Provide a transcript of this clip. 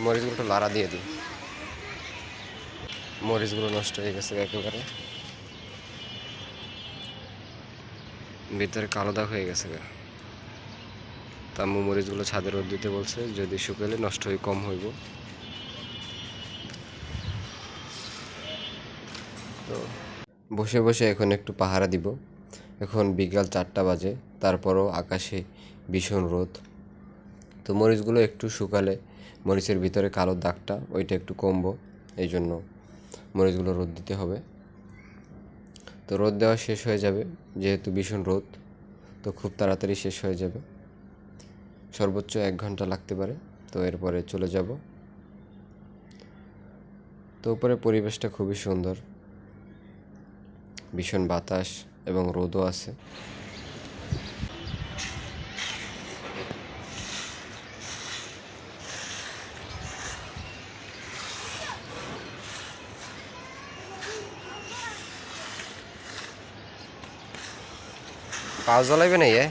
মরিচগুলো একটু লাড়া দিয়ে দিই। মরিচগুলো নষ্ট হয়ে গেছে একেবারে। ভিতরে কালো দাগ হয়ে গেছে গা। তাম্মু মরিচগুলো ছাদে রোদ দিতে বলছে, যদি শুকালে নষ্ট হয়ে কম হইব। তো বসে বসে এখন একটু পাহারা দিব। এখন বিকাল চারটা বাজে, তারপরও আকাশে ভীষণ রোদ। তো মরিচগুলো একটু শুকালে মরিচের ভিতরে কালো দাগটা, ওইটা একটু কমবো এই জন্য মরিচগুলো রোদ দিতে হবে। তো রোদ দেওয়া শেষ হয়ে যাবে, যেহেতু ভীষণ রোদ, তো খুব তাড়াতাড়ি শেষ হয়ে যাবে। সর্বোচ্চ এক ঘণ্টা লাগতে পারে, তো এরপরে চলে যাব। তো উপরে পরিবেশটা খুবই সুন্দর, ভীষণ বাতাস এবং রোদও আছে। पावसाला बी नाही आहे